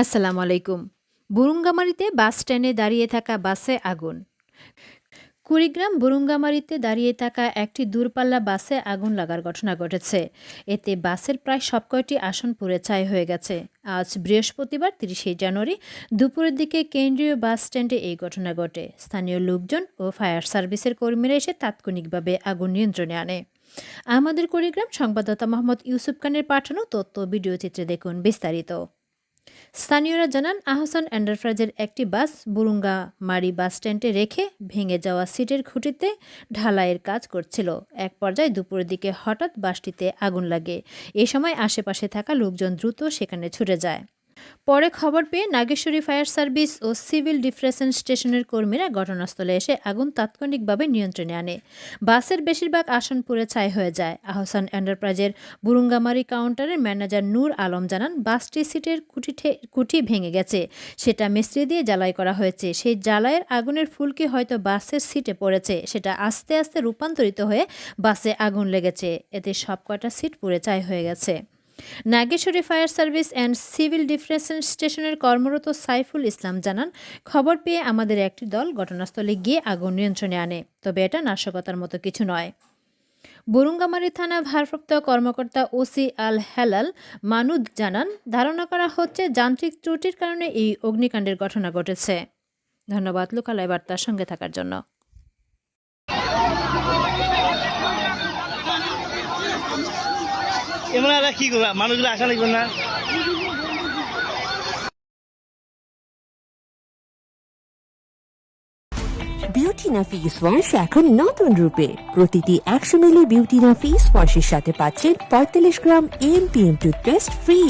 আসসালামু আলাইকুম। বুরুঙ্গামারিতে বাস স্ট্যান্ডে দাঁড়িয়ে থাকা বাসে আগুন। কুড়িগ্রাম বুরুঙ্গামারিতে দাঁড়িয়ে থাকা একটি দূরপাল্লা বাসে আগুন লাগার ঘটনা ঘটেছে। এতে বাসের প্রায় সবকয়টি আসন পুড়ে ছাই হয়ে গেছে। আজ বৃহস্পতিবার তিরিশে জানুয়ারি দুপুরের দিকে কেন্দ্রীয় বাস স্ট্যান্ডে এই ঘটনা ঘটে। স্থানীয় লোকজন ও ফায়ার সার্ভিসের কর্মীরা এসে তাৎক্ষণিকভাবে আগুন নিয়ন্ত্রণে আনে। আমাদের কুড়িগ্রাম সংবাদদাতা মোহাম্মদ ইউসুফ খানের পাঠানো তথ্য ভিডিও চিত্রে দেখুন বিস্তারিত। স্থানীয়রা জানান, আহসান এন্টারপ্রাইজের একটি বাস বুরুঙ্গা মারি বাস স্ট্যান্ডে রেখে ভেঙে যাওয়া সিটের খুঁটিতে ঢালাইয়ের কাজ করছিল। এক পর্যায়ে দুপুরের দিকে হঠাৎ বাসটিতে আগুন লাগে। এ সময় আশেপাশে থাকা লোকজন দ্রুত সেখানে ছুটে যায়। পরে খবর পেয়ে নাগেশ্বরী ফায়ার সার্ভিস ও সিভিল ডিফ্রেশন স্টেশনের কর্মীরা ঘটনাস্থলে এসে আগুন তাৎক্ষণিকভাবে নিয়ন্ত্রণে আনে। বাসের বেশিরভাগ আসন পুড়ে ছাই হয়ে যায়। আহসান এন্টারপ্রাইজের বুরুঙ্গামারি কাউন্টারের ম্যানেজার নূর আলম জানান, বাসটি সিটের কুটি ঠে- কুটি ভেঙে গেছে। সেটা মিস্ত্রি দিয়ে জ্বালাই করা হয়েছে। সেই জ্বালাইয়ের আগুনের ফুলকি হয়তো বাসের সিটে পড়েছে। সেটা আস্তে আস্তে রূপান্তরিত হয়ে বাসে আগুন লেগেছে। এতে সব কয়টা সিট পুড়ে ছাই হয়ে গেছে। Nageshwari fire service and civil defence স্টেশনের কর্মরত সাইফুল ইসলাম জানান, খবর পেয়ে আমাদের একটি দল ঘটনাস্থলে গিয়ে আগুন নিয়ন্ত্রণে আনে। তবে এটা নাশকতার মতো কিছু নয়। বরুঙ্গামারী থানা ভারপ্রাপ্ত কর্মকর্তা ওসি আল হেলাল মানুদ জানান, ধারণা করা হচ্ছে যান্ত্রিক ত্রুটির কারণে এই অগ্নিকাণ্ডের ঘটনা ঘটেছে। ধন্যবাদ, লোকালয় বার্তার সঙ্গে থাকার জন্য। এমন কি করবা? মানুষগুলো আসা লাগবে না। বিউটিনা ফেস ওয়াশ এখন নতুন রূপে। প্রতিটি একশো মিলি বিউটিনা ফেস ওয়াশের সাথে পাচ্ছেন পঁয়তাল্লিশ gram M P M toothpaste free